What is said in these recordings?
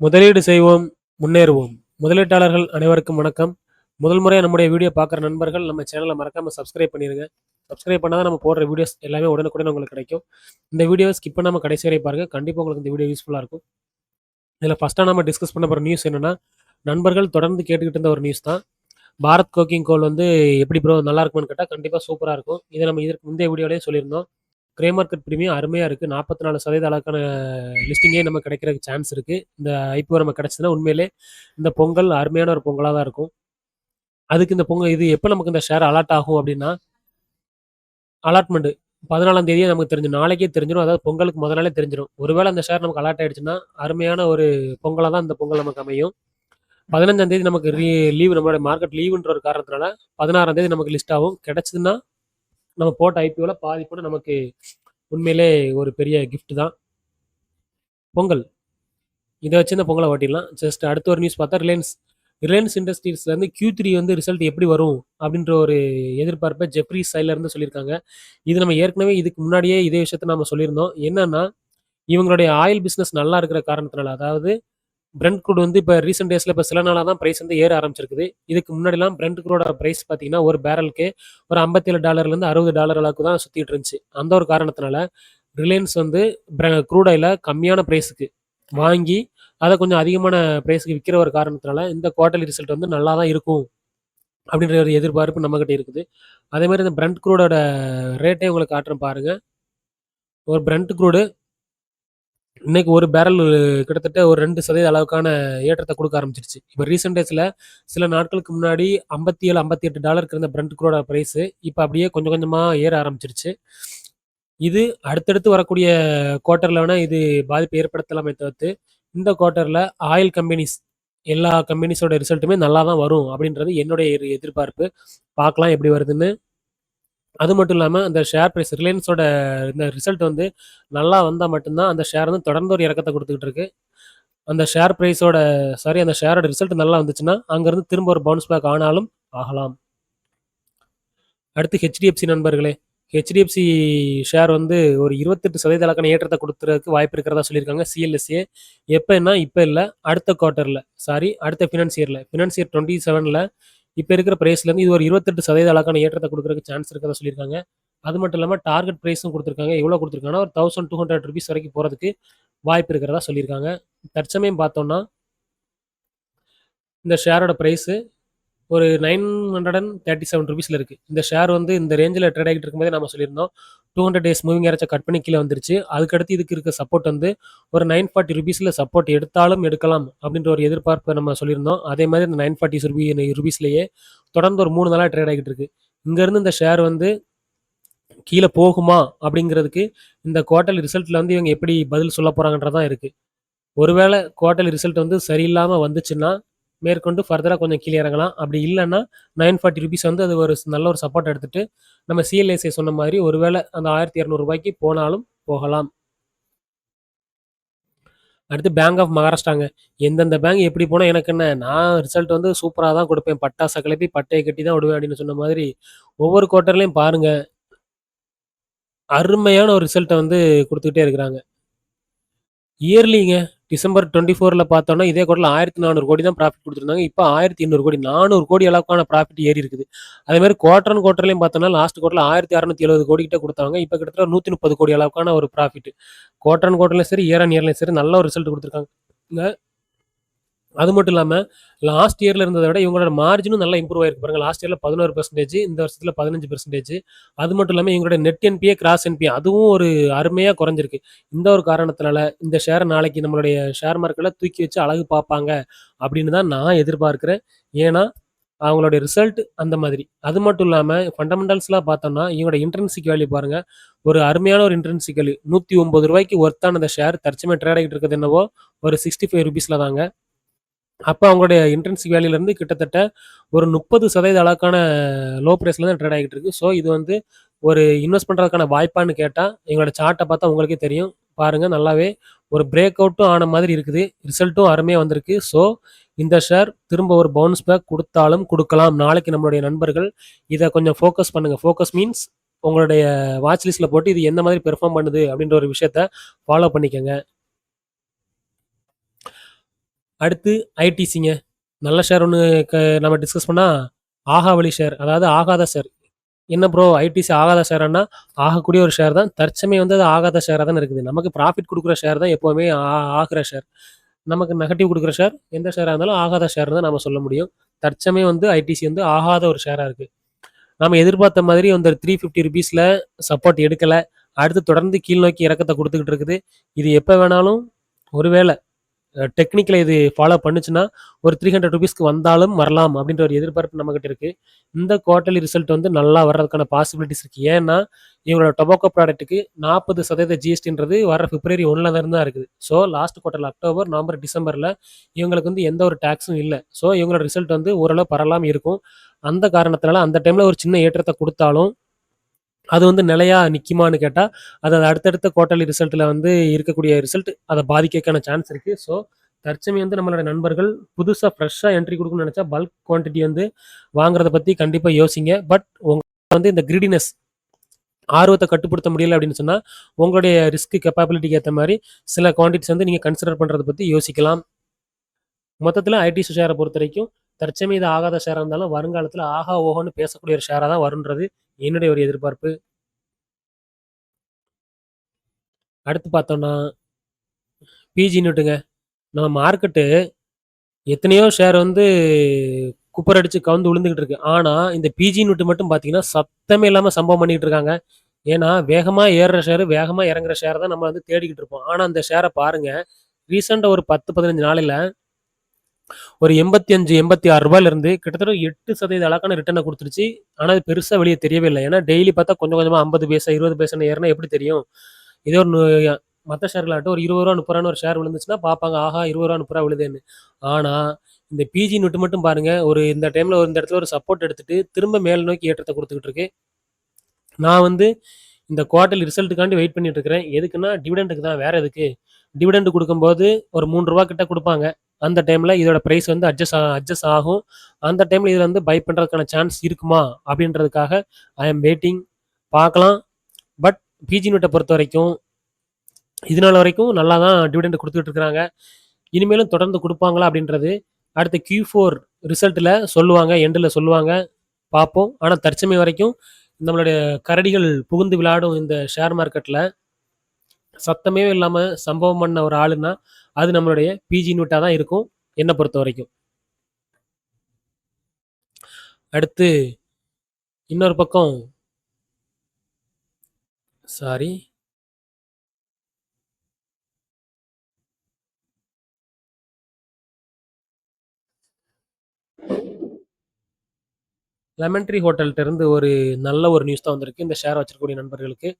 முதலீடு செய்வோம் முன்னேறுவோம். முதலீட்டாளர்கள் அனைவருக்கும் வணக்கம். முதல் முறையாக நம்முடைய வீடியோ பார்க்குற நண்பர்கள் நம்ம சேனலை மறக்காமல் சப்ஸ்கிரைப் பண்ணிடுங்க சப்ஸ்கிரைப் பண்ணால் தான் நம்ம போடுற வீடியோஸ் எல்லாமே உடனுக்குடன் உங்களுக்கு கிடைக்கும். இந்த வீடியோ ஸ்கிப் பண்ணாமல் கடைசி வரை பாருங்கள் கண்டிப்பாக உங்களுக்கு இந்த வீடியோ யூஸ்ஃபுல்லாக இருக்கும். இதில் ஃபஸ்ட்டாக நம்ம டிஸ்கஸ் பண்ண போகிற நியூஸ் என்னென்னா நண்பர்கள் தொடர்ந்து கேட்டுக்கிட்டு இருந்த ஒரு நியூஸ் தான். பாரத் கோக்கிங் கோல் வந்து எப்படி ப்ரோ நல்லாயிருக்குமென்னு கேட்டால் கண்டிப்பாக சூப்பராக இருக்கும். இதை நம்ம இதற்கு முந்தைய வீடியோலேயே சொல்லியிருந்தோம். கிரே மார்க்கெட் ப்ரீமியம் அருமையாக இருக்குது நாற்பத்தி நாலு சதவீத அளவுக்கான லிஸ்டிங்கே நம்ம கிடைக்கிறதுக்கு சான்ஸ் இருக்குது இந்த ஐபிஓ நம்ம கிடச்சதுன்னா உண்மையிலே இந்த பொங்கல் அருமையான ஒரு பொங்கலாக தான் இருக்கும். அதுக்கு இந்த பொங்கல் இது எப்போ நமக்கு இந்த ஷேர் அலாட் ஆகும் அப்படின்னா அலாட்மெண்ட்டு பதினாலாம் தேதியே நமக்கு தெரிஞ்சு நாளைக்கே தெரிஞ்சிடும். அதாவது பொங்கலுக்கு முதல் நாளே தெரிஞ்சிடும். ஒருவேளை அந்த ஷேர் நமக்கு அலாட் ஆயிடுச்சுன்னா அருமையான ஒரு பொங்கலாக தான் இந்த பொங்கல் நமக்கு அமையும். பதினஞ்சாம் தேதி நமக்கு லீவு நம்மளோட மார்க்கெட் லீவுன்ற ஒரு காரணத்தினால பதினாறாம் தேதி நமக்கு லிஸ்ட் ஆகும். கிடச்சதுன்னா நம்ம போட்ட ஐபிஓவில் பாதி கூட நமக்கு உண்மையிலே ஒரு பெரிய கிஃப்ட் தான். பொங்கல். இதை வச்சு இந்த பொங்கலை ஓட்டிடலாம். ஜஸ்ட் அடுத்த ஒரு நியூஸ் பார்த்தா ரிலையன்ஸ் ரிலையன்ஸ் இண்டஸ்ட்ரீஸ்லேருந்து கியூ த்ரீ வந்து ரிசல்ட் எப்படி வரும் அப்படின்ற ஒரு எதிர்பார்ப்பை ஜெப்ரி இருந்து சொல்லியிருக்காங்க. இது நம்ம ஏற்கனவே இதுக்கு முன்னாடியே இதே விஷயத்த நம்ம சொல்லியிருந்தோம். என்னன்னா இவங்களுடைய ஆயில் பிஸ்னஸ் நல்லா இருக்கிற காரணத்தினால அதாவது பிரெண்ட் குரூட் வந்து இப்போ ரீசெண்ட் டேஸில் இப்போ சில நாளாக தான் ப்ரைஸ் வந்து ஏற ஆரம்பிச்சிருக்குது. இதுக்கு முன்னாடிலாம் பிரெண்ட் குரூடோட ப்ரைஸ் பார்த்தீங்கன்னா ஒரு பேரலுக்கு ஒரு ஐம்பத்தேழு டாலர்லேருந்து அறுபது டாலர் அளவுக்கு தான் சுற்றிட்டு இருந்துச்சு. அந்த ஒரு காரணத்தினால ரிலையன்ஸ் வந்து க்ரூட் ஆயில கம்மியான ப்ரைஸுக்கு வாங்கி அதை கொஞ்சம் அதிகமான ப்ரைஸுக்கு விற்கிற ஒரு காரணத்தினால இந்த குவார்டர்லி ரிசல்ட் வந்து நல்லா தான் இருக்கும் அப்படின்ற ஒரு எதிர்பார்ப்பு நம்மக்கிட்ட இருக்குது. அதே மாதிரி இந்த பிரண்ட் குரூடோட ரேட்டே உங்களுக்கு காட்டுறேன் பாருங்கள் ஒரு பிரண்ட் குரூடு இன்னைக்கு ஒரு பேரல் கிட்டத்தட்ட ஒரு ரெண்டு சதவீத அளவுக்கான ஏற்றத்தை கொடுக்க ஆரம்பிச்சிருச்சு. இப்போ ரீசெண்ட் டேஸில் சில நாட்களுக்கு முன்னாடி ஐம்பத்தி ஏழு ஐம்பத்தி எட்டு டாலருக்கு இருந்த பிரண்ட் குரோட ப்ரைஸு இப்போ அப்படியே கொஞ்சம் கொஞ்சமாக ஏற ஆரம்பிச்சிருச்சு. இது அடுத்தடுத்து வரக்கூடிய குவார்ட்டரில் வேணால் இது பாதிப்பு ஏற்படுத்தலாமே தவிர்த்து இந்த குவார்ட்டரில் ஆயில் கம்பெனிஸ் எல்லா கம்பெனிஸோட ரிசல்ட்டுமே நல்லா தான் வரும் அப்படின்றது என்னுடைய எதிர்பார்ப்பு. பார்க்கலாம் எப்படி வருதுன்னு. அது மட்டும் இல்லாமல் அந்த ஷேர் ப்ரைஸ் ரிலையன்ஸோட இந்த ரிசல்ட் வந்து நல்லா வந்தால் மட்டும்தான் அந்த ஷேர் வந்து தொடர்ந்து ஒரு இறக்கத்தை கொடுத்துக்கிட்டு இருக்கு. அந்த ஷேர் ப்ரைஸோட சாரி அந்த ஷேரோட ரிசல்ட் நல்லா வந்துச்சுன்னா அங்கேருந்து திரும்ப ஒரு பவுன்ஸ் பேக் ஆனாலும் ஆகலாம். அடுத்து ஹெச்டிஎஃப்சி நண்பர்களே ஹெச்டிஎஃப்சி ஷேர் வந்து ஒரு இருபத்தெட்டு சதவீத அளக்கான ஏற்றத்தை கொடுத்துறதுக்கு வாய்ப்பு இருக்கிறதா சொல்லியிருக்காங்க சிஎல்எஸ்ஏ எப்போன்னா இப்போ இல்லை அடுத்த குவார்ட்டரில் சாரி அடுத்த ஃபினான்ஸ் இயரில் ஃபினான்ஸ் இயர் டுவெண்ட்டி செவனில் இப்போ இருக்கிற ப்ரைஸ்லேருந்து இது ஒரு இருபத்தெட்டு சதவீத அளவுக்கான ஏற்றத்தை கொடுக்குறதுக்கு சான்ஸ் இருக்கிறதா சொல்லியிருக்காங்க. அது மட்டும் இல்லாமல் டார்கெட் ப்ரைஸும் கொடுத்துருக்காங்க. எவ்வளோ கொடுத்துருக்காங்கன்னா ஒரு தௌசண்ட் டூ ஹண்ட்ரட் ருபீஸ் வரைக்கும் போகிறதுக்கு வாய்ப்பு இருக்கிறதா சொல்லியிருக்காங்க. தற்சமயம் பார்த்தோம்னா இந்த ஷேரோட ப்ரைஸு ஒரு nine hundred and thirty seven ருபீஸில் இருக்குது இந்த ஷேர் வந்து இந்த ரேஞ்சில் ட்ரேட் ஆகிட்டு இருக்கும்போதே நம்ம சொல்லியிருந்தோம். டூ ஹண்ட்ரட் டேஸ் மூவிங் யாராச்சும் கட் பண்ணி கீழே வந்துருச்சு. அதுக்கடுத்து இதுக்கு இருக்க சப்போர்ட் வந்து ஒரு நைன் ஃபார்ட்டி ருபீஸில் சப்போர்ட் எடுத்தாலும் எடுக்கலாம் அப்படின்ற ஒரு எதிர்பார்ப்பை நம்ம சொல்லியிருந்தோம். அதே மாதிரி இந்த நைன் ஃபார்ட்டி ருபி ருபீஸ்லேயே தொடர்ந்து ஒரு மூணு நாளாக ட்ரேட் ஆகிட்டு இருக்குது இங்கேருந்து இந்த ஷேர் வந்து கீழே போகுமா அப்படிங்கிறதுக்கு இந்த குவார்ட்டர்லி ரிசல்ட்டில் வந்து இவங்க எப்படி பதில் சொல்ல போகிறாங்கன்றதான் இருக்குது ஒருவேளை குவார்டல் ரிசல்ட் வந்து சரியில்லாமல் வந்துச்சுன்னா மேற்கொண்டு ஃபர்தராக கொஞ்சம் கீழே இறங்கலாம். அப்படி இல்லைன்னா நைன் ஃபார்ட்டி ருபீஸ் வந்து அது ஒரு நல்ல ஒரு சப்போர்ட் எடுத்துட்டு நம்ம சிஎல்எஸ்ஐ சொன்ன மாதிரி ஒருவேளை அந்த ஆயிரத்தி இரநூறுபாய்க்கு போனாலும் போகலாம். அடுத்து பேங்க் ஆஃப் மகாராஷ்டிராங்க எந்தெந்த பேங்க் எப்படி போனால் எனக்கு என்ன? நான் ரிசல்ட் வந்து சூப்பராக தான் கொடுப்பேன். பட்டாசை கிளப்பி பட்டையை கட்டி தான் விடுவேன் அப்படின்னு சொன்ன மாதிரி ஒவ்வொரு குவார்ட்டர்லையும் பாருங்கள் அருமையான ஒரு ரிசல்ட்டை வந்து கொடுத்துக்கிட்டே இருக்கிறாங்க. இயர்லிங்க டிசம்பர் டுவெண்ட்டி ஃபோரில் பார்த்தோன்னா இதே கோட்டில் ஆயிரத்தி நானூறு கோடி தான் ப்ராஃபிட் கொடுத்துருந்தாங்க. இப்போ ஆயிரத்தி எண்ணூறு கோடி நானூறு கோடி அளவுக்கான ப்ராஃபிட் ஏறி இருக்குது. அதே மாதிரி அண்ட் குவார்டர்லையும் பார்த்தோன்னா லாஸ்ட் கோட்டில் ஆயிரத்தி அறநூத்தி எழுபது கோடி கிட்ட கொடுத்தாங்க. இப்போ கிட்டத்தட்ட நூற்றி முப்பது கோடி அளவுக்கான ஒரு ப்ராஃபிட் குவார்டர் குவார்ட்டர்லையும் சரி இயர் அண்ட் இயர்லையும் சரி நல்ல ஒரு ரிசல்ட் கொடுத்துருக்காங்க. அது மட்டும் இல்லாமல் லாஸ்ட் இயரில் இருந்ததை விட இவங்களோட மார்ஜினும் நல்லா இம்ப்ரூவ் ஆயிருக்கு. பாருங்க லாஸ்ட் இயரில் பதினோரு பர்சன்டேஜ் இந்த வருஷத்தில் பதினஞ்சு பர்சன்டேஜ் அது மட்டும் இல்லாமல் இவங்களோட நெட் என்பிஏ கிராஸ் என்பிஏ அதுவும் ஒரு அருமையாக குறைஞ்சிருக்கு. இந்த ஒரு காரணத்தினால இந்த ஷேரை நாளைக்கு நம்மளுடைய ஷேர் மார்க்கெட்டில் தூக்கி வச்சு அழகு பார்ப்பாங்க அப்படின்னு தான் நான் எதிர்பார்க்குறேன். ஏன்னா அவங்களுடைய ரிசல்ட் அந்த மாதிரி. அது மட்டும் இல்லாமல் ஃபண்டமெண்டல்ஸ்லாம் பார்த்தோம்னா இவங்களோட இன்ட்ரென்சிக் வேல்யூ பாருங்கள் ஒரு அருமையான ஒரு இன்ட்ரென்சிக் வேல்யூ நூற்றி ஒம்பது ரூபாய்க்கு ஒர்த்தான அந்த ஷேர் தற்சமே ட்ரேட் ஆகிட்டு இருக்கிறது என்னவோ ஒரு சிக்ஸ்டி ஃபைவ் ருபீஸில் தாங்க. அப்போ அவங்களுடைய இன்ட்ரென்சிக் வேலையிலேருந்து கிட்டத்தட்ட ஒரு முப்பது சதவீத அளவுக்கான லோ ப்ரைஸில் தான் ட்ரேட் ஆகிட்டு இருக்கு. ஸோ இது வந்து ஒரு இன்வெஸ்ட் பண்ணுறதுக்கான வாய்ப்பான்னு கேட்டால் எங்களோட சார்ட்டை பார்த்தா உங்களுக்கே தெரியும். பாருங்கள் நல்லாவே ஒரு பிரேக் அவுட்டும் ஆன மாதிரி இருக்குது. ரிசல்ட்டும் அருமையாக வந்திருக்கு. ஸோ இந்த ஷேர் திரும்ப ஒரு பவுன்ஸ் பேக் கொடுத்தாலும் கொடுக்கலாம். நாளைக்கு நம்மளுடைய நண்பர்கள் இதை கொஞ்சம் ஃபோக்கஸ் பண்ணுங்கள் ஃபோக்கஸ் மீன்ஸ் உங்களுடைய வாட்ச் லிஸ்ட்டில் போட்டு இது எந்த மாதிரி பெர்ஃபார்ம் பண்ணுது அப்படின்ற ஒரு விஷயத்த ஃபாலோ பண்ணிக்கோங்க. அடுத்து ஐடிசிங்க. நல்ல ஷேர் ஒன்று க நம்ம டிஸ்கஸ் பண்ணால் ஆகாவளி ஷேர் அதாவது ஆகாத ஷேர் என்ன ப்ரோ ஐடிசி ஆகாத ஷேர்னா ஆகக்கூடிய ஒரு ஷேர் தான். தற்சமயம் வந்து அது ஆகாத ஷேராக தான் இருக்குது. நமக்கு ப்ராஃபிட் கொடுக்குற ஷேர் தான் எப்போவுமே ஆகிற ஷேர் நமக்கு நெகட்டிவ் கொடுக்குற ஷேர் எந்த ஷேராக இருந்தாலும் ஆகாத ஷேர் தான் நம்ம சொல்ல முடியும். தற்சமயம் வந்து ஐடிசி வந்து ஆகாத ஒரு ஷேராக இருக்குது நம்ம எதிர்பார்த்த மாதிரி வந்து த்ரீ ஃபிஃப்டி ருபீஸில் சப்போர்ட் எடுக்கலை. அடுத்து தொடர்ந்து கீழ் நோக்கி இறக்கத்தை கொடுத்துக்கிட்டு இருக்குது. இது எப்போ வேணாலும் ஒருவேளை டெக்னிக்கலை இது ஃபாலோ பண்ணுச்சுன்னா ஒரு த்ரீ ஹண்ட்ரட் ருபீஸ்க்கு வந்தாலும் வரலாம் அப்படின்ற ஒரு எதிர்பார்ப்பு நம்மகிட்ட இருக்குது இந்த குவார்ட்டர்லி ரிசல்ட் வந்து நல்லா வர்றதுக்கான பாசிபிலிட்டிஸ் இருக்குது ஏன்னா இவங்களோட டொபாக்கோ ப்ராடக்ட்டுக்கு நாற்பது சதவீத ஜிஎஸ்டின்றது வர பிப்ரவரி ஒன்றில் தான் தான் இருக்குது. So last quarter October November டிசம்பரில் இவங்களுக்கு வந்து எந்த ஒரு டேக்ஸும் இல்லை. ஸோ இவங்களோட ரிசல்ட் வந்து ஓரளவு பரவாமல் இருக்கும். அந்த காரணத்தினால அந்த டைமில் ஒரு சின்ன ஏற்றத்தை கொடுத்தாலும் அது வந்து நிலையா நிற்குமான்னு கேட்டால் அது அது அடுத்தடுத்த குவார்ட்டர்லி ரிசல்ட்டில் வந்து இருக்கக்கூடிய ரிசல்ட் அதை பாதிக்கக்கான சான்ஸ் இருக்குது ஸோ தற்சமயம் வந்து நம்மளோட நண்பர்கள் புதுசாக ஃப்ரெஷ்ஷாக என்ட்ரி கொடுக்கணும்னு நினச்சா பல்க் குவான்டிட்டி வந்து வாங்குறத பற்றி கண்டிப்பாக யோசிங்க. பட் உங்கள் வந்து இந்த கிரிடினஸ் ஆர்வத்தை கட்டுப்படுத்த முடியல அப்படின்னு சொன்னால் உங்களுடைய ரிஸ்க் கெப்பாபிலிட்டிக்கு ஏற்ற மாதிரி சில குவான்டிட்டிஸ் வந்து நீங்கள் கன்சிடர் பண்ணுறத பற்றி யோசிக்கலாம். மொத்தத்தில் ஐடி ஷேரை பொறுத்த வரைக்கும் தற்சமயம் இது ஆகாத ஷேராக இருந்தாலும் வருங்காலத்தில் ஆகா ஓஹோன்னு பேசக்கூடிய ஒரு ஷேராக தான் வருன்றது என்னுடைய ஒரு எதிர்பார்ப்பு. அடுத்து பார்த்தோம்னா பிஜி நோட்டுங்க. நம்ம மார்க்கெட்டு எத்தனையோ ஷேர் வந்து குப்பர் அடித்து கவுந்து விழுந்துக்கிட்டு இருக்கு. ஆனால் இந்த பிஜி நோட்டு மட்டும் பார்த்தீங்கன்னா சத்தமே இல்லாமல் சம்பவம் பண்ணிட்டு இருக்காங்க. ஏன்னா வேகமாக ஏறுற ஷேரு வேகமாக இறங்குற ஷேர் தான் நம்ம வந்து தேடிக்கிட்டு இருப்போம். ஆனால் அந்த ஷேரை பாருங்கள் ரீசெண்டாக ஒரு பத்து பதினஞ்சு நாளில் ஒரு எண்பத்தி அஞ்சு எண்பத்தி ஆறு ரூபாயிலிருந்து கிட்டத்தட்ட எட்டு சதவீத அளவுக்கான ரிட்டர்னை கொடுத்துருச்சு. ஆனால் அது பெருசாக வெளியே தெரியவே இல்லை. ஏன்னா டெய்லி பார்த்தா கொஞ்சம் கொஞ்சமாக ஐம்பது பைசா இருபது பைசான்னு ஏறினா எப்படி தெரியும்? இதே ஒரு மற்ற ஷேர்களாகட்டும் ஒரு இருபது ரூபா முப்பது ஒரு ஷேர் விழுந்துச்சுன்னா பார்ப்பாங்க ஆஹா இருபது ரூபா முப்பது ரூபா விழுதுன்னு. ஆனால் இந்த பிஜி நோட்டு மட்டும் பாருங்க. ஒரு இந்த டைமில் ஒரு இந்த இடத்துல ஒரு சப்போர்ட் எடுத்துட்டு திரும்ப மேல் நோக்கி ஏற்றத்தை கொடுத்துக்கிட்டு இருக்கு. நான் வந்து இந்த குவார்டர் ரிசல்ட்டுக்காண்டி வெயிட் பண்ணிட்டு இருக்கிறேன். எதுக்குன்னா டிவிடெண்டுக்கு தான். வேற எதுக்கு? டிவிடெண்ட் கொடுக்கும்போது ஒரு மூணு ரூபா கிட்ட கொடுப்பாங்க. அந்த டைமில் இதோட ப்ரைஸ் வந்து அட்ஜஸ்ட் அட்ஜஸ்ட் ஆகும். அந்த டைமில் இதில் வந்து பை பண்ணுறதுக்கான சான்ஸ் இருக்குமா? அப்படின்றதுக்காக ஐ எம் வெயிட்டிங் பார்க்கலாம். பட் பிஜி நோட்டை பொறுத்த வரைக்கும் இதனால வரைக்கும் நல்லா தான் டிவிடெண்ட் கொடுத்துட்டு இருக்கிறாங்க. இனிமேலும் தொடர்ந்து கொடுப்பாங்களா அப்படின்றது அடுத்த கியூ ஃபோர் ரிசல்ட்டில் சொல்லுவாங்க எண்டில் சொல்லுவாங்க. பார்ப்போம். ஆனால் தற்சமயம் வரைக்கும் நம்மளுடைய கரடிகள் புகுந்து விளையாடும் இந்த ஷேர் மார்க்கெட்டில் சத்தமே இல்லாமல் சம்பவம் பண்ண ஒரு ஆளுன்னா அது நம்மளுடைய பிஜி நோட்டாக தான் இருக்கும். என்னை பொறுத்த வரைக்கும். அடுத்து இன்னொரு பக்கம். சாரி லெமன் ட்ரீ ஹோட்டல்கிட்ட இருந்து ஒரு நல்ல ஒரு நியூஸ் தான் வந்திருக்கு. இந்த ஷேர் வச்சிருக்கக்கூடிய நண்பர்களுக்கு.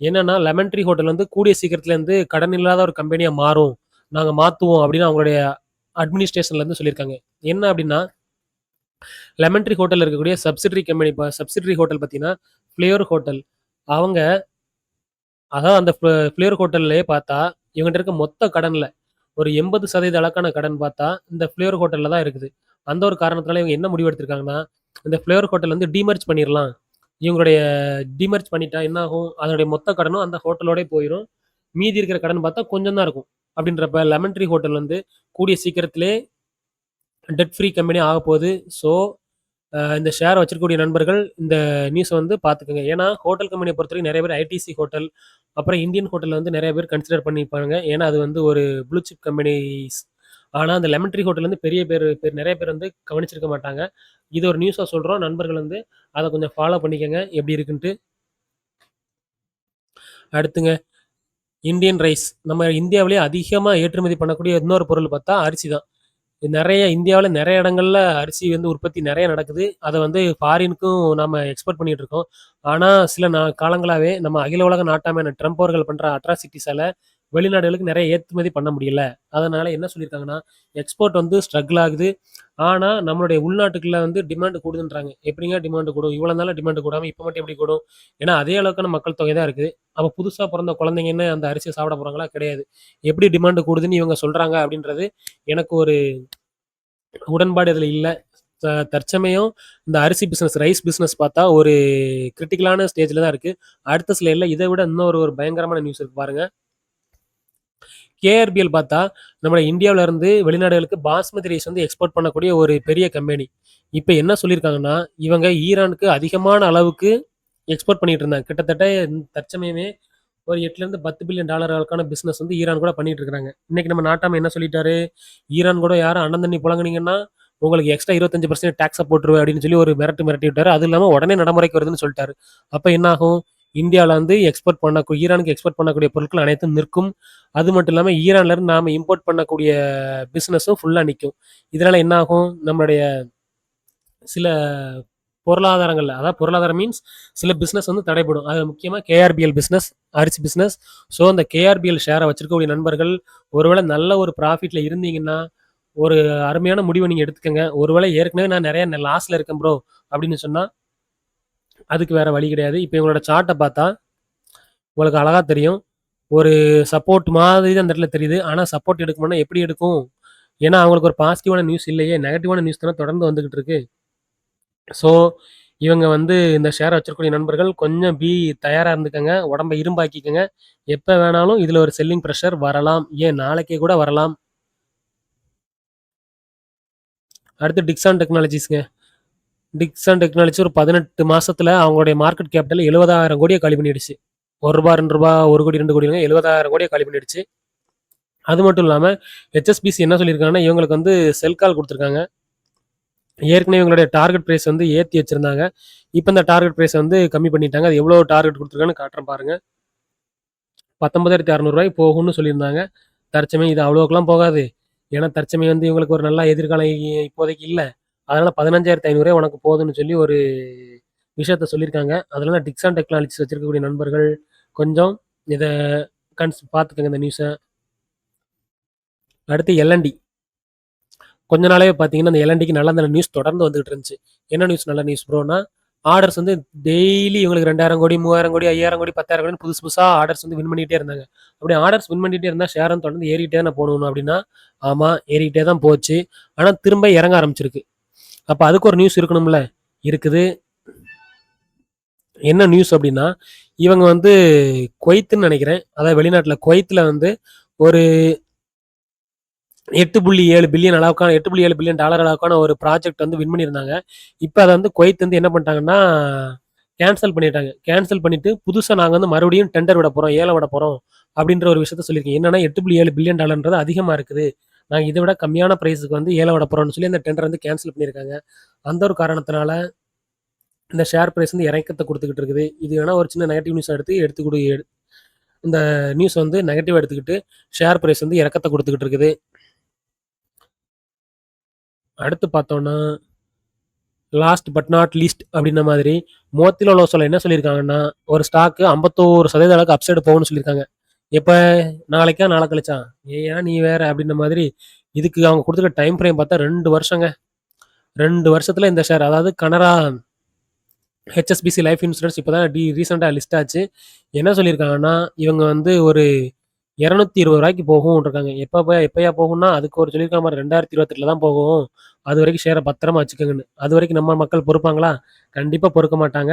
என்னன்னா லெமன்ட்ரி ஹோட்டல் வந்து கூடிய சீக்கிரத்துலேருந்து கடன் இல்லாத ஒரு கம்பெனியாக மாறும். நாங்கள் மாற்றுவோம் அப்படின்னு அவங்களுடைய அட்மினிஸ்ட்ரேஷன்லேருந்து சொல்லியிருக்காங்க. என்ன அப்படின்னா லெமன் ட்ரீ இருக்கக்கூடிய சப்சிடரி கம்பெனி சப்சிடரி ஹோட்டல் பார்த்தீங்கன்னா ஃப்ளேவர் ஹோட்டல் அவங்க அதான் அந்த ஃப்ளேவர் ஹோட்டல்லே பார்த்தா இவங்ககிட்ட இருக்க மொத்த கடனில் ஒரு எண்பது சதவீத அளக்கான கடன் பார்த்தா இந்த ஃப்ளேவர் ஹோட்டலில் தான் இருக்குது. அந்த ஒரு காரணத்தினால இவங்க என்ன முடிவு எடுத்திருக்காங்கன்னா இந்த ஃப்ளேவர் ஹோட்டல் வந்து டிமர்ச் பண்ணிடலாம் இவங்களுடைய டிமர்ச் பண்ணிட்டா என்ன ஆகும்? அதனுடைய மொத்த கடனும் அந்த ஹோட்டலோட போயிடும் மீதி இருக்கிற கடன் பார்த்தா கொஞ்சம் தான் இருக்கும். அப்படின்றப்ப லெமன் ட்ரீ ஹோட்டல் வந்து கூடிய சீக்கிரத்திலே டெட் ஃப்ரீ கம்பெனி ஆக போகுது. ஸோ இந்த ஷேர் வச்சிருக்கக்கூடிய நண்பர்கள் இந்த நியூஸை வந்து பார்த்துக்கோங்க. ஏன்னா ஹோட்டல் கம்பெனியை பொறுத்தவரைக்கும் நிறைய பேர் ஐடிசி ஹோட்டல் அப்புறம் இந்தியன் ஹோட்டலில் வந்து நிறைய பேர் கன்சிடர் பண்ணிப்பாங்க. ஏன்னா அது வந்து ஒரு ப்ளூ சிப் கம்பெனிஸ் ஆனால் அந்த லெமன் ட்ரீ ஹோட்டல் வந்து பெரிய பேர் பேர் நிறைய பேர் வந்து கவனிச்சிருக்க மாட்டாங்க. இது ஒரு நியூஸாக சொல்கிறோம் நண்பர்கள் வந்து அதை கொஞ்சம் ஃபாலோ பண்ணிக்கோங்க. எப்படி இருக்குன்ட்டு. அடுத்துங்க இந்தியன் ரைஸ். நம்ம இந்தியாவிலேயே அதிகமாக ஏற்றுமதி பண்ணக்கூடிய இன்னொரு பொருள் பார்த்தா அரிசி தான். இது நிறைய இந்தியாவில் நிறைய இடங்கள்ல அரிசி வந்து உற்பத்தி நிறைய நடக்குது. அதை வந்து ஃபாரினுக்கும் நம்ம எக்ஸ்போர்ட் பண்ணிட்டு இருக்கோம். ஆனால் சில நா காலங்களாகவே நம்ம அகில உலக நாட்டாமையான ட்ரம்ப் அவர்கள் பண்ணுற அட்ராசிட்டிஸால் வெளிநாடுகளுக்கு நிறைய ஏற்றுமதி பண்ண முடியல. அதனால என்ன சொல்லியிருக்காங்கன்னா எக்ஸ்போர்ட் வந்து ஸ்ட்ரகிள் ஆகுது. ஆனால் நம்மளுடைய உள்நாட்டுக்குள்ள வந்து டிமாண்ட் கூடுதுன்றாங்க. எப்படிங்க டிமாண்ட் கூடும்? இவ்வளோ நாளாக டிமாண்டு கூடாமல் இப்போ மட்டும் எப்படி கூடும்? ஏன்னா அதே அளவுக்கான மக்கள் தொகை தான் இருக்குது. அப்போ புதுசாக பிறந்த குழந்தைங்கன்னு அந்த அரிசியை சாப்பிட போகிறாங்களா கிடையாது. எப்படி டிமாண்டு கூடுதுன்னு இவங்க சொல்கிறாங்க அப்படின்றது எனக்கு ஒரு உடன்பாடு இதில் இல்லை. தற்சமயம் இந்த அரிசி பிஸ்னஸ் ரைஸ் பிஸ்னஸ் பார்த்தா ஒரு கிரிட்டிக்கலான ஸ்டேஜில் தான் இருக்குது அடுத்த ஸ்லைடில் இதை விட இன்னொரு ஒரு பயங்கரமான நியூஸ் இருக்குது பாருங்கள் கேஆர்பிஎல் பார்த்தா நம்ம இந்தியாவில் இருந்து வெளிநாடுகளுக்கு பாஸ்மதி ரைஸ் வந்து எக்ஸ்போர்ட் பண்ணக்கூடிய ஒரு பெரிய கம்பெனி. இப்போ என்ன சொல்லியிருக்காங்கன்னா, இவங்க ஈரானுக்கு அதிகமான அளவுக்கு எக்ஸ்போர்ட் பண்ணிட்டு இருந்தாங்க. கிட்டத்தட்ட தற்சமயமே ஒரு 8லருந்து 10 பில்லியன் டாலர் அளவுக்கான பிஸ்னஸ் வந்து ஈரான் கூட பண்ணிட்டு இருக்காங்க. இன்னைக்கு நம்ம நாட்டாம என்ன சொல்லிட்டாரு, ஈரான் கூட யாரும் அண்ணன் தண்ணி புழங்குனீங்கன்னா, உங்களுக்கு எக்ஸ்ட்ரா இருபத்தஞ்சு பர்சன்ட் டேக்ஸை போட்டுருவேன் அப்படின்னு சொல்லி ஒரு மிரட்டு மிரட்டி விட்டாரு. அது இல்லாமல் உடனே நடைமுறைக்கு வருதுன்னு சொல்லிட்டாரு. அப்போ என்ன ஆகும்? இந்தியால வந்து எக்ஸ்போர்ட் பண்ணக்கூ ஈரானுக்கு எக்ஸ்போர்ட் பண்ணக்கூடிய பொருட்கள் அனைத்தும் நிற்கும். அது மட்டும் இல்லாமல் ஈரான்லேருந்து இருந்து நாம இம்போர்ட் பண்ணக்கூடிய பிஸ்னஸும் ஃபுல்லாக நிற்கும் இதனால என்ன ஆகும்? நம்மளுடைய சில பொருளாதாரங்களில் அதாவது பொருளாதாரம் மீன்ஸ் சில பிஸ்னஸ் வந்து தடைப்படும் அது முக்கியமாக கேஆர்பிஎல் பிஸ்னஸ் அரிசி பிஸ்னஸ் ஸோ அந்த கேஆர்பிஎல் ஷேரை வச்சிருக்கக்கூடிய நண்பர்கள், ஒருவேளை நல்ல ஒரு ப்ராஃபிட்டில் இருந்தீங்கன்னா, ஒரு அருமையான முடிவை நீங்கள் எடுத்துக்கோங்க ஒருவேளை ஏற்கனவே நான் நிறைய லாஸில் இருக்கேன் ப்ரோ அப்படின்னு சொன்னால் அதுக்கு வேறு வழி கிடையாது. இப்போ இவங்களோட சார்ட்டை பார்த்தா, உங்களுக்கு அழகாக தெரியும். ஒரு சப்போர்ட் மாதிரி தான் அந்த இடத்துல தெரியுது. ஆனால் சப்போர்ட் எடுக்கணும்னா எப்படி எடுக்கும்? ஏன்னா அவங்களுக்கு ஒரு பாசிட்டிவான நியூஸ் இல்லையே. நெகட்டிவான நியூஸ் தானே தொடர்ந்து வந்துகிட்டு இருக்கு. ஸோ இவங்க வந்து இந்த ஷேரை வச்சிருக்கக்கூடிய நண்பர்கள் கொஞ்சம் பி தயாராக இருந்துக்கங்க. உடம்பை இரும்பாக்கிக்கங்க. எப்போ வேணாலும் இதில் ஒரு செல்லிங் ப்ரெஷர் வரலாம். ஏன் நாளைக்கே கூட வரலாம். அடுத்து டிக்ஸான் டெக்னாலஜிஸ்ங்க. டிக்ஸான் டெக்னாலஜி ஒரு பதினெட்டு மாதத்தில் அவங்களுடைய மார்க்கெட் கேபிட்டல் எழுபதாயிரம் கோடியை காலி பண்ணிடுச்சு. ஒரு ரூபா ரெண்டு ரூபா ஒரு கோடி ரெண்டு கோடி எழுபதாயிரம் கோடியை காலி பண்ணிடுச்சு. அது மட்டும் இல்லாமல் ஹெச்எஸ்பிசி என்ன சொல்லியிருக்காங்கன்னா, இவங்களுக்கு வந்து செல் கால் கொடுத்துருக்காங்க ஏற்கனவே இவங்களுடைய டார்கெட் ப்ரைஸ் வந்து ஏற்றி வச்சிருந்தாங்க. இப்போ இந்த டார்கெட் ப்ரைஸ் வந்து கம்மி பண்ணிட்டாங்க. அது எவ்வளோ டார்கெட் கொடுத்துருக்கான்னு காட்டுறேன் பாருங்கள் பத்தொன்பதாயிரத்தி அறநூறுவாய் போகும்னு சொல்லியிருந்தாங்க. தற்சமயம் இது அவ்வளோக்கெல்லாம் போகாது. ஏன்னா தற்சமயம் வந்து இவங்களுக்கு ஒரு நல்ல எதிர்காலம் இப்போதைக்கு இல்லை அதனால் பதினஞ்சாயிரத்தி ஐநூறுரூவா உனக்கு போதும்னு சொல்லி ஒரு விஷயத்த சொல்லியிருக்காங்க. அதனால டிக்ஸான் டெக்னாலஜிஸ் வச்சுருக்கக்கூடிய நண்பர்கள் கொஞ்சம் இதை கன்ஸ் பார்த்துக்கங்க இந்த நியூஸை அடுத்து எல்என்டி கொஞ்ச நாளே பார்த்தீங்கன்னா, அந்த எலண்டிக்கு நல்ல நல்ல நியூஸ் தொடர்ந்து வந்துகிட்டு இருந்துச்சு. என்ன நியூஸ் நல்ல நியூஸ் ப்ரோனா ஆர்டர்ஸ் வந்து டெய்லி இவங்களுக்கு 2,000 கோடி, 3,000 கோடி, 5,000 கோடி, பத்தாயிரம் கோடி புதுசு புதுசாக ஆர்டர்ஸ் வந்து வின் பண்ணிகிட்டே இருந்தாங்க. அப்படி ஆர்டர்ஸ் வின் பண்ணிகிட்டே இருந்தால் ஷேர் தொடர்ந்து ஏறிக்கிட்டே தான் போகணும் அப்படின்னா, ஆமாம் ஏறிக்கிட்டே தான் போச்சு. ஆனால் திரும்ப இறங்க ஆரம்பிச்சிருக்கு. அப்போ அதுக்கு ஒரு நியூஸ் இருக்கணும்ல? இருக்குது. என்ன நியூஸ் அப்படின்னா, இவங்க வந்து கொய்த்துன்னு நினைக்கிறேன் அதாவது வெளிநாட்டில் கொய்த்தில் வந்து ஒரு 8.7 பில்லியன் அளவுக்கான 8.7 பில்லியன் டாலர் அளவுக்கான ஒரு ப்ராஜெக்ட் வந்து வின் பண்ணியிருந்தாங்க. இப்போ அதை வந்து குவைத் வந்து என்ன பண்ணிட்டாங்கன்னா, கேன்சல் பண்ணிட்டாங்க. கேன்சல் பண்ணிட்டு புதுசாக நாங்கள் வந்து மறுபடியும் டெண்டர் விட போகிறோம் ஏலம் விட போகிறோம் அப்படின்ற ஒரு விஷயத்த சொல்லியிருக்கேன் என்னன்னா 8.7 பில்லியன் டாலர்ன்றது அதிகமாக இருக்குது. நாங்கள் இதை விட கம்மியான ப்ரைஸுக்கு வந்து ஏலம் விட போகிறோம்னு சொல்லி அந்த டெண்டர் வந்து கேன்சல் பண்ணியிருக்காங்க. அந்த ஒரு காரணத்தினால இந்த ஷேர் ப்ரைஸ் வந்து இறக்கத்தை கொடுத்துக்கிட்டு இருக்குது. இது வேணால் ஒரு சின்ன நெகட்டிவ் நியூஸ் எடுத்து எடுத்து குடு இந்த நியூஸ் வந்து நெகட்டிவ் எடுத்துக்கிட்டு ஷேர் ப்ரைஸ் வந்து இறக்கத்தை கொடுத்துக்கிட்டு இருக்குது. அடுத்து பார்த்தோன்னா லாஸ்ட் பட் நாட் லீஸ்ட் அப்படின்ன மாதிரி மோத்தில சொல்ல என்ன சொல்லியிருக்காங்கன்னா, ஒரு ஸ்டாக்கு ஐம்பத்தோரு சதவீத அளவுக்கு அப்சைடு போகணும்னு சொல்லியிருக்காங்க. எப்போ நாளைக்கா? நாளை கழிச்சா? ஏன் நீ வேற அப்படின்ன மாதிரி இதுக்கு அவங்க கொடுத்துருக்க டைம் ஃப்ரேம் பார்த்தா ரெண்டு வருஷங்க. ரெண்டு வருஷத்தில் இந்த ஷேர் அதாவது கனரா ஹெச்எஸ்பிசி லைஃப் இன்சூரன்ஸ் இப்போ தான் டி ரீசெண்டாக லிஸ்ட் ஆச்சு. என்ன சொல்லியிருக்காங்கன்னா, இவங்க வந்து ஒரு ரூ. 220 போகும்ன்ருக்காங்க. எப்ப எப்பயா போகும்னா, அதுக்கு ஒரு சொல்லியிருக்காங்க பாரு 2028ல தான் போகும். அது வரைக்கும் ஷேரை பத்திரமா வச்சுக்கோங்கன்னு அது வரைக்கும் நம்ம மக்கள் பொறுப்பாங்களா? கண்டிப்பாக பொறுக்க மாட்டாங்க.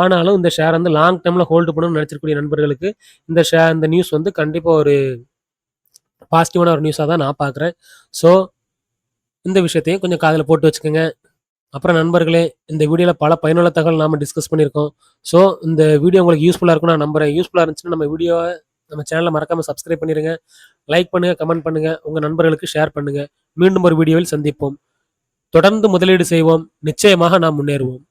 ஆனாலும் இந்த ஷேர் வந்து லாங் டைமில் ஹோல்டு பண்ணணும்னு நினச்சிருக்கூடிய நண்பர்களுக்கு, இந்த ஷே இந்த நியூஸ் வந்து கண்டிப்பாக ஒரு பாசிட்டிவான ஒரு நியூஸாக தான் நான் பார்க்குறேன். ஸோ இந்த விஷயத்தையும் கொஞ்சம் காதில் போட்டு வச்சுக்கோங்க அப்புறம் நண்பர்களே, இந்த வீடியோவில் பல பயனுள்ள தகவல் நாம் டிஸ்கஸ் பண்ணியிருக்கோம். ஸோ இந்த வீடியோ உங்களுக்கு யூஸ்ஃபுல்லாக இருக்கும் நான் நம்புறேன். யூஸ்ஃபுல்லாக இருந்துச்சுன்னா நம்ம வீடியோவை நம்ம சேனலை மறக்காமல் சப்ஸ்கிரைப் பண்ணிடுங்க லைக் பண்ணுங்கள் கமெண்ட் பண்ணுங்கள் உங்கள் நண்பர்களுக்கு ஷேர் பண்ணுங்கள் மீண்டும் ஒரு வீடியோவில் சந்திப்போம். தொடர்ந்து முதலீடு செய்வோம். நிச்சயமாக நாம் முன்னேறுவோம்.